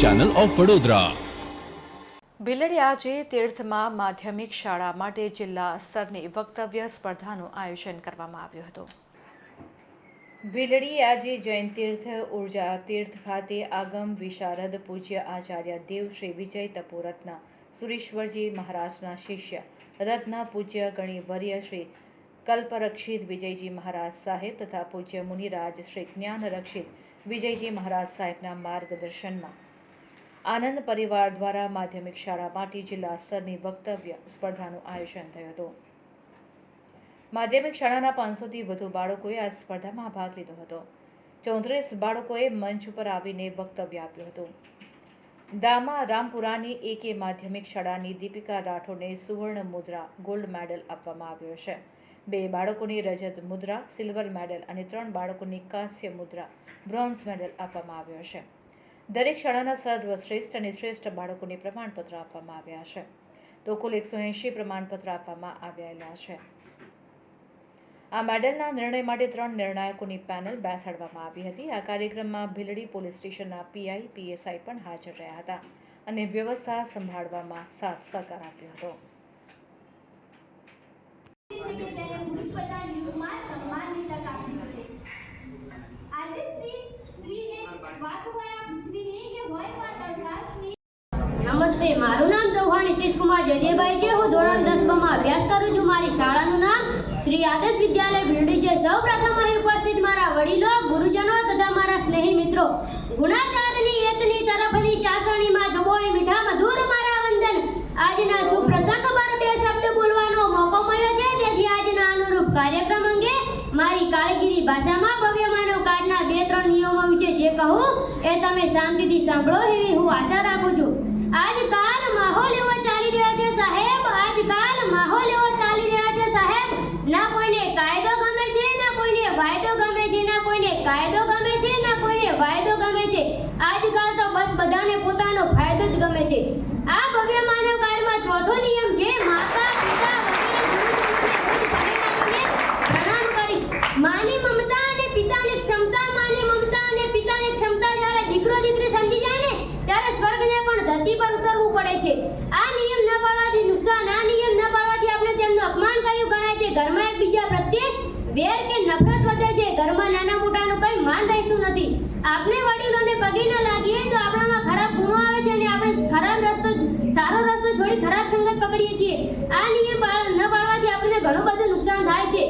Channel of Vadodara Bhildi આજે તીર્થમાં માધ્યમિક શાળા માટે જિલ્લા સ્તરની વક્તવ્ય સ્પર્ધાનું આયોજન કરવામાં આવ્યું હતું. ભીલડી આજે જૈન તીર્થ ઊર્જા તીર્થ ખાતે આગમ વિશારદ પૂજ્ય આચાર્ય દેવ શ્રી વિજય તપોરત્ન સુરેશ્વરજી મહારાજના શિષ્ય રત્ન પૂજ્ય ગણિવર્ય શ્રી કલ્પરક્ષિત વિજયજી મહારાજ સાહેબ તથા પૂજ્ય મુનિરાજ શ્રી જ્ઞાન રક્ષિત વિજયજી મહારાજ સાહેબના માર્ગદર્શનમાં આનંદ પરિવાર દ્વારા માધ્યમિક શાળા માટે જિલ્લા સ્તરની વક્તવ્ય સ્પર્ધાનું આયોજન થયું હતું. માધ્યમિક શાળાના પાંચસોથી વધુ બાળકોએ આ સ્પર્ધામાં ભાગ લીધો હતો. ચોત્રીસ બાળકોએ મંચ ઉપર આવીને વક્તવ્ય આપ્યું હતું. દામા રામપુરાની એકે માધ્યમિક શાળાની દીપિકા રાઠોડને સુવર્ણ મુદ્રા ગોલ્ડ મેડલ આપવામાં આવ્યો છે. બે બાળકોની રજત મુદ્રા, સિલ્વર મેડલ અને ત્રણ બાળકોની કાંસ્ય મુદ્રા બ્રોન્ઝ મેડલ આપવામાં આવ્યો છે. દરેક શાળાના સર્વશ્રેષ્ઠ અને શ્રેષ્ઠ બાળકોને પ્રમાણપત્ર આપવામાં આવ્યા છે. તો કુલ એકસો એંશી પ્રમાણપત્ર આપવામાં આવેલા છે. આ મેડલના નિર્ણય માટે ત્રણ નિર્ણાયકોની પેનલ બેસાડવામાં આવી હતી. આ કાર્યક્રમમાં ભીલડી પોલીસ સ્ટેશનના પીઆઈ, પીએસઆઈ પણ હાજર રહ્યા હતા અને વ્યવસ્થા સંભાળવામાં સાથ સહકાર આપ્યો હતો છે કે તેને પુરુષ પ્રધાન યુગમાં સન્માનની તક આપવી જોઈએ આજે સ્ત્રી સ્ત્રીને વાત હોય આ પૃથ્વીની કે હોય વાત અવકાશની નમસ્તે, મારું નામ ચૌહાણ નીતિશ કુમાર જયદેવભાઈ છે. હું ધોરણ દસમાં અભ્યાસ કરું છું. મારી શાળાનું નામ શ્રી આદર્શ વિદ્યાલય ભીલડી છે. સૌ પ્રથમ અહીં ઉપસ્થિત મારા વડીલો, ગુરુજનો તથા મારા સ્નેહી મિત્રો. ગુણાચારની યતની તરફની ચાસણીમાં જબોળી મીઠા મધુર મારા વંદન. આજના સુપ્રસંગ પર બે શબ્દ બોલવાનો મોકો મળ્યો છે. તેથી આજના અનુરૂપ કાર્યક્રમ અંગે મારી કાળગીરી ભાષામાં ભવ્ય માનવ કાર્ડના બે ત્રણ નિયમો વિશે જે કહું એ તમે શાંતિથી સાંભળો એવી હું આશા રાખું છું. આજકાલ માહોલ એવો ચાલી રહ્યો છે સાહેબ, આજકાલ માહોલ એવો ચાલી રહ્યો છે સાહેબ. ના કોઈને કાયદો ગમે છે, ના કોઈને વાયદો ગમે છે, ના કોઈને કાયદો ગમે છે, ના કોઈને વાયદો ગમે છે. આજકાલ તો બસ બધાને પોતાનો ફાયદો જ ગમે છે. આ ભવ્ય માનવ કાર્યમાં ચોથો નિયમ છે, માતા, પિતા વગેરે ગુરુજનોને પૂજ વડીલોને પ્રણામ કરીશ. માની મમતા અને પિતાની ક્ષમતા માની મમતા અને પિતાની ક્ષમતા જ્યારે દીકરો દીકરી સમજી જાય ને ત્યારે સ્વર્ગને પણ ધરતી પર ઉતરવું પડે છે. આ નિયમ ન પાળવાથી નુકસાન, આ નિયમ ન પાળવાથી આપણે તેમનું અપમાન કર્યું ગણાય છે. ઘરમાં એકબીજા પ્રત્યે વેર કે નફરત વધે છે. ઘરમાં નાના મોટાનું કંઈ માન રહેતું નથી. આપણે વડીલોને પગે ન લાગીએ તો આપણામાં ખરાબ ગુણો આવે છે અને આપણે ખરાબ રસ્તો, સારો રસ્તો છોડી ખરાબ સંગત પકડીએ છીએ. આ નિયમ ન પાળવાથી આપણને ઘણું બધું નુકસાન થાય છે.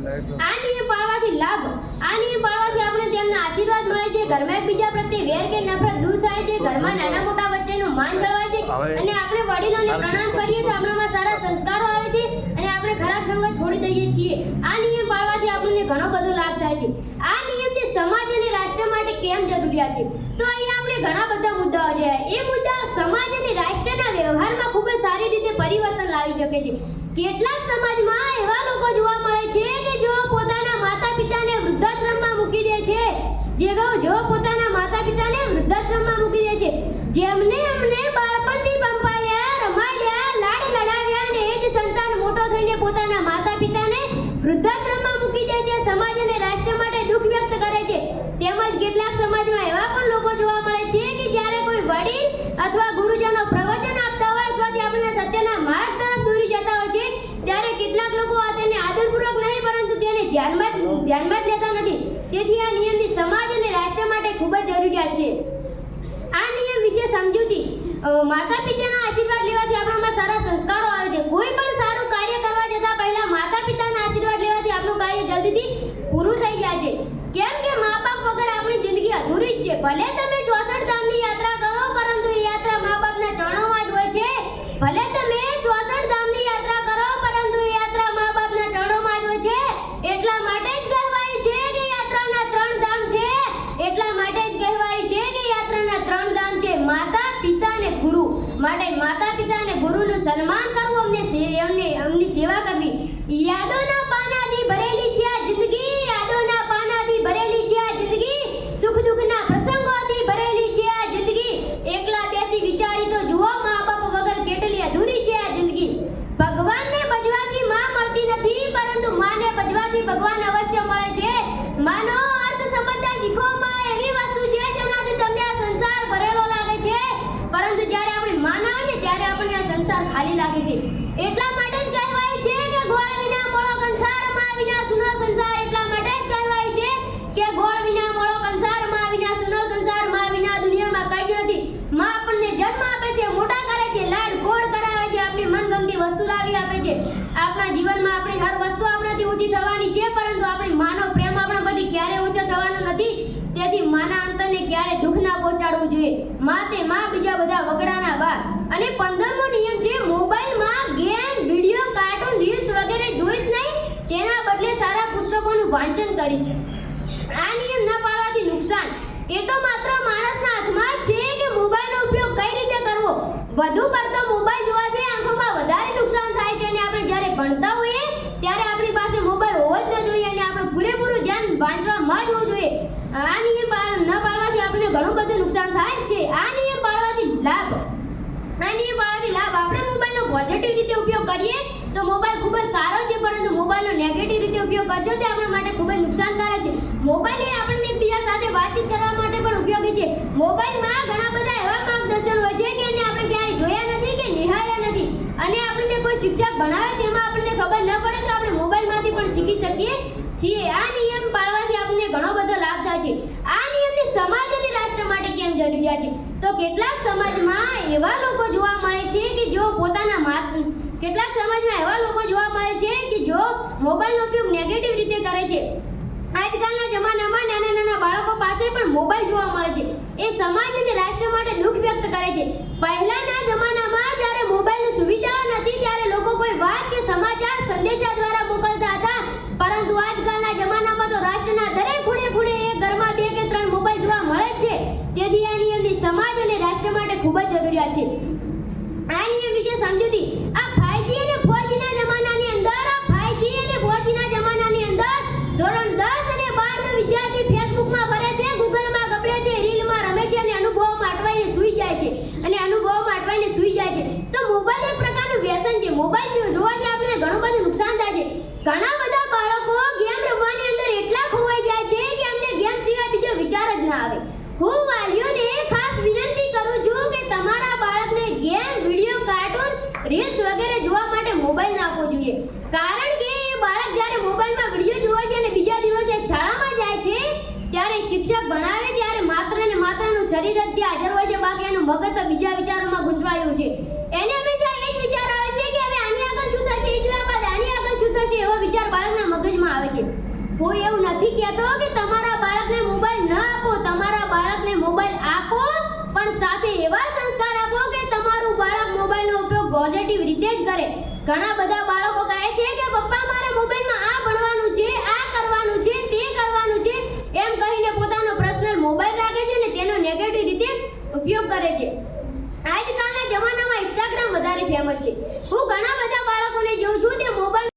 આ નિયમ પાળવાથી લાભ આ નિયમ પાળવાથી આપણે તેમના આશીર્વાદ મળે છે ઘરમાં એકબીજા પ્રત્યે વેર કે નફરત દૂર થાય છે ઘરમાં નાના મોટા વચ્ચેનું માન જળવાય છે. અને આપણે વડીલોને પ્રણામ કરીએ તો આપણામાં સારા સંસ્કારો આવે છે અને આપણે ખરાબ સંગત છોડી દઈએ છીએ. આ નિયમ પાળવાથી આપણને ઘણો બધો લાભ થાય છે. આ નિયમથી સમાજ અને રાષ્ટ્ર માટે કેમ જરૂરિયાત છે? તો અહીંયા આપણે ઘણા બધા મુદ્દાઓ છે. એ મુદ્દાઓ સમાજ અને રાષ્ટ્રના વ્યવહારમાં ખૂબ જ સારી રીતે પરિવર્તન લાવી શકે છે. કેટલાક સમાજમાં એવા લોકો જોવા મળે છે કે જેઓ પોતાના માતા પિતાને વૃદ્ધાશ્રમમાં મૂકી દે છે. જેઓ જેઓ પોતાના માતા પિતાને વૃદ્ધાશ્રમમાં મૂકી દે છે. જેમને અમને બાળપણથી પંપાયા, રમાડ્યા, લાડ લડાવ્યા અને એ જ સંતાન મોટો થઈને પોતાના માતા પિતાને વૃદ્ધાશ્રમમાં મૂકી દે છે સમાજ અને રાષ્ટ્ર માટે દુઃખ વ્યક્ત કરે છે તેમજ કેટલાક સમાજમાં એવા પણ લોકો જોવા મળે છે કે જ્યારે કોઈ વડીલ અથવા ગુરુજનો પ્રવચન આપતા હોય અથવા તે આપણને સત્યના માર્ગ તરફ દોરી જતા હોય છે ત્યારે કેટલાક લોકો આ તેને આદરપૂર્વક નહીં, પરંતુ તેને ધ્યાનમાં ધ્યાનમાં જ લેતા નથી. તેથી આ નિયમની સમાજ અને રાષ્ટ્ર માટે ખૂબ જ જરૂરિયાત છે. આ નિયમ વિશે સમજૂતી માતા પિતાના આશીર્વાદ લેવાથી આપણામાં સારા સંસ્કારો આવે છે. કોઈ પણ સારું ભગવાન અવશ્ય મળે છે. માનો અર્થ સમજતા શીખવામાં એવી વસ્તુ છે જેનાથી તમને આ સંસાર ભરેલો લાગે છે. પરંતુ જ્યારે આપણે માનવ ને ત્યારે આપણને આ સંસાર ખાલી લાગે છે. એટલા માટે માં માં બીજા બધા વગડાના બાર અને પંદરમો નિયમ છે, મોબાઈલમાં ગેમ વીડિયો કાર્ટૂન રીલ્સ વગેરે જોઈશ નહીં, તેના બદલે સારા પુસ્તકોનું વાંચન કરીશ. આ નિયમ ન પાળવાથી નુકસાન. એ તો માત્ર માણસના હાથમાં છે કે મોબાઈલનો ઉપયોગ કઈ રીતે કરવો? વધુ પડતો મોબાઈલ જોવાથી આંખોમાં વધારે નુકસાન થાય છે અને આપણે જ્યારે ભણતા હોઈએ ત્યારે આપણી પાસે મોબાઈલ હોવો જ ન જોઈએ અને આપણું પૂરેપૂરું ધ્યાન વાંચવામાં જ હોવું જોઈએ આ નિયમ પાળ ન પાળવાથી ઘણું બધું નુકસાન થાય છે. આ નિયમ પાળવાથી લાભ. આ નિયમ પાળવાથી લાભ. આપણે મોબાઈલનો પોઝિટિવ રીતે ઉપયોગ કરીએ તો મોબાઈલ ખૂબ જ સારો છે, પરંતુ મોબાઈલનો નેગેટિવ રીતે ઉપયોગ કરશો તો આપણા માટે ખૂબ જ નુકસાનકારક છે. મોબાઈલ એ આપણને એકબીજા સાથે વાતચીત કરવા માટે પણ ઉપયોગી છે. મોબાઈલમાં ઘણા બધા એવા માર્ગદર્શન હોય છે કે એને આપણે ક્યારેય જોયા નથી કે નિહાળ્યા નથી. અને આપણને કોઈ શિક્ષક ભણાવે તેમાં આપણને ખબર ન પડે તો આપણે મોબાઈલમાંથી પણ શીખી શકીએ છીએ. આ નિયમ પાળવાથી આપણને ઘણો બધો લાભ થાય છે આ નિયમની સમાજ અને રાષ્ટ્ર માટે જરૂરિયાત છે. તો કેટલાક સમાજમાં એવા લોકો જોવા મળે છે કે જો પોતાના માત કેટલાક સમાજમાં એવા લોકો જોવા મળે છે કે જો મોબાઈલનો ઉપયોગ નેગેટિવ રીતે કરે છે. આજકાલના જમાનામાં નાના નાના બાળકો પાસે પણ મોબાઈલ જોવા મળે છે. એ સમાજ અને રાષ્ટ્ર માટે દુઃખ વ્યક્ત કરે છે. પહેલાના જમાનામાં જ્યારે મોબાઈલની સુવિધાઓ નથી ત્યારે લોકો કોઈ વાત કે સમાચાર સંદેશા દ્વારા મોકલતા હતા પરંતુ આજકાલના જમાનામાં તો રાષ્ટ્રના દરેક ખૂણે ખૂણે એક ઘરમાં બે કે ત્રણ મોબાઈલ જોવા મળે જ છે તેથી આ નિયમની સમાજ અને રાષ્ટ્ર માટે ખૂબ જ જરૂરિયાત છે આ નિયમ વિશે સમજૂતી. આ 5G અને 4G ના જમાનાની અંદર, આ 5G અને 4G ના જમાનાની અંદર ધોરણ 10 અને 12 ના વિદ્યાર્થી ફેસબુકમાં ભરે છે, ગૂગલમાં ગબડે છે, રીલમાં રમે છે અને અનુભવ માટવાઈને સૂઈ જાય છે. અને અનુભવ માટવાઈને સૂઈ જાય છે. તો મોબાઈલ એક પ્રકારનું વ્યસન છે. મોબાઈલ જોવાથી આપણને ઘણું બધું નુકસાન થાય છે. ઘણા બધા બાળકો ગેમ રમવાની અંદર એટલા ખોવાઈ જાય છે કે એમને ગેમ સિવાય બીજો વિચાર જ ના આવે હું વાલીઓને ખાસ વિનંતી કરું છું કે તમારા બાળકને ગેમ વીડિયો કાર્ટૂન રીલ્સ વગેરે જોવા માટે મોબાઈલ ના આપવો જોઈએ. કારણ કે એ બાળક જ્યારે મોબાઈલમાં વીડિયો જોવે છે અને બીજા દિવસે શાળામાં જાય છે, ત્યારે શિક્ષક ભણાવે ત્યારે માત્ર ને માત્રનું શરીર જ ત્યાં હાજર હોય છે, બાકી એનું મગજ બીજા વિચારોમાં ગુંજવાયું છે. એને હંમેશા એ જ વિચાર આવે છે કે હવે આની આગળ શું થશે એ જોયા બાદ આની આગળ શું થશે એવો વિચાર બાળકના મગજમાં આવે છે હું એવું નથી કહેતો કે તમારા બાળકને મોબાઈલ ન આપો તમારા બાળકને મોબાઈલ આપો પણ સાથે એવા સંસ્કાર આપો કે તમારું બાળક મોબાઈલનો ઉપયોગ પોઝિટિવ રીતે જ કરે ઘણા બધા બાળકો કહે છે કે પપ્પા, મારે મોબાઈલમાં આ ભણવાનું છે, આ કરવાનું છે, તે કરવાનું છે. એમ કહીને પોતાનો પર્સનલ મોબાઈલ રાખે છે અને તેનો નેગેટિવ રીતે ઉપયોગ કરે છે. આજકાલના જમાનામાં ઇન્સ્ટાગ્રામ વધારે ફેમસ છે. હું ઘણા બધા